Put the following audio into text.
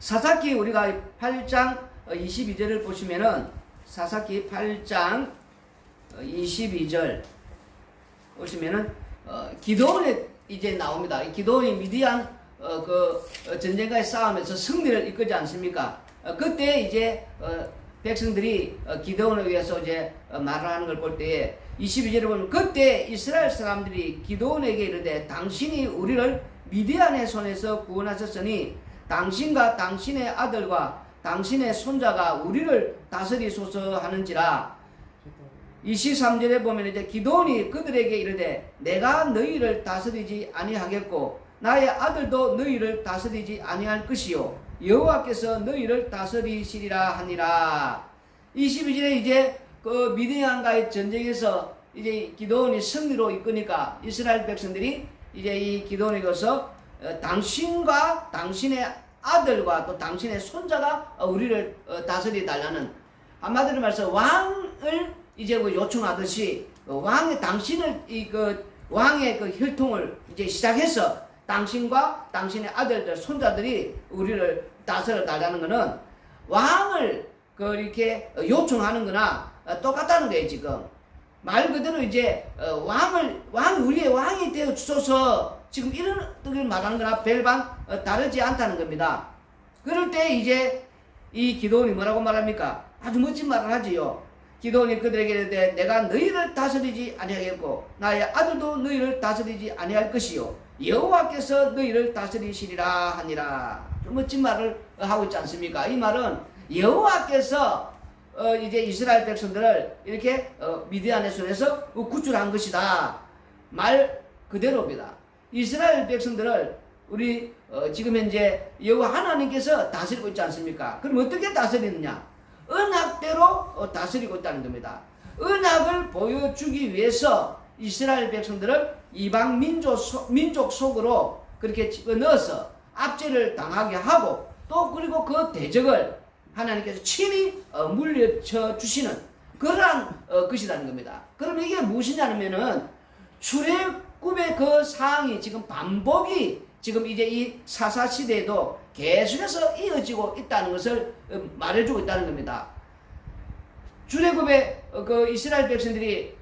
사사기 우리가 8장 22절을 보시면은 사사기 8장 22절 보시면은 어, 기도원에 이제 나옵니다. 이 기도원이 미디안 어, 그 어, 전쟁과의 싸움에서 승리를 이끌지 않습니까? 어, 그때 이제 어, 백성들이 어, 기도원을 위해서 이제 어, 말을 하는 걸 볼 때에 22절에 보면 그때 이스라엘 사람들이 기도원에게 이르되 당신이 우리를 미디안의 손에서 구원하셨으니 당신과 당신의 아들과 당신의 손자가 우리를 다스리소서 하는지라. 23절에 보면 이제 기도원이 그들에게 이르되 내가 너희를 다스리지 아니하겠고 나의 아들도 너희를 다스리지 아니할 것이요. 여호와께서 너희를 다스리시리라 하니라. 22절에 이제 그 미디안과의 전쟁에서 이제 기도원이 승리로 이끄니까 이스라엘 백성들이 이제 이 기도원에게서 어, 당신과 당신의 아들과 또 당신의 손자가 어, 우리를 어, 다스리 달라는 한마디로 말해서 왕을 이제 뭐 요청하듯이 어, 왕의 당신을 이그 왕의 그 혈통을 이제 시작해서 당신과 당신의 아들들 손자들이 우리를 다스려 달라는 것은 왕을 그 이렇게 요청하는 거나. 어, 똑같다는 거예요 지금 말 그대로 이제 어, 왕을 왕 우리의 왕이 되어 주소서 지금 이런 뜻을 말하는 거나 별반 어, 다르지 않다는 겁니다. 그럴 때 이제 이 기도원이 뭐라고 말합니까? 아주 멋진 말을 하지요. 기도원이 그들에게 이르되 내가 너희를 다스리지 아니하겠고 나의 아들도 너희를 다스리지 아니할 것이요 여호와께서 너희를 다스리시리라 하니라. 좀 멋진 말을 하고 있지 않습니까? 이 말은 여호와께서 어, 이제 이스라엘 백성들을 이렇게 어, 미디안의 손에서 구출한 것이다. 말 그대로입니다. 이스라엘 백성들을 우리 어, 지금 현재 여호와 하나님께서 다스리고 있지 않습니까? 그럼 어떻게 다스리느냐? 언약대로 어, 다스리고 있다는 겁니다. 언약을 보여주기 위해서 이스라엘 백성들을 이방 민족, 속- 민족 속으로 그렇게 집어넣어서 압제를 당하게 하고 또 그리고 그 대적을 하나님께서 친히 어, 물려쳐 주시는 그러한 어, 것이라는 겁니다. 그럼 이게 무엇이냐면은 출애굽의 그 사항이 지금 반복이 지금 이제 이 사사 시대에도 계속해서 이어지고 있다는 것을 어, 말해주고 있다는 겁니다. 출애굽의 어, 그 이스라엘 백성들이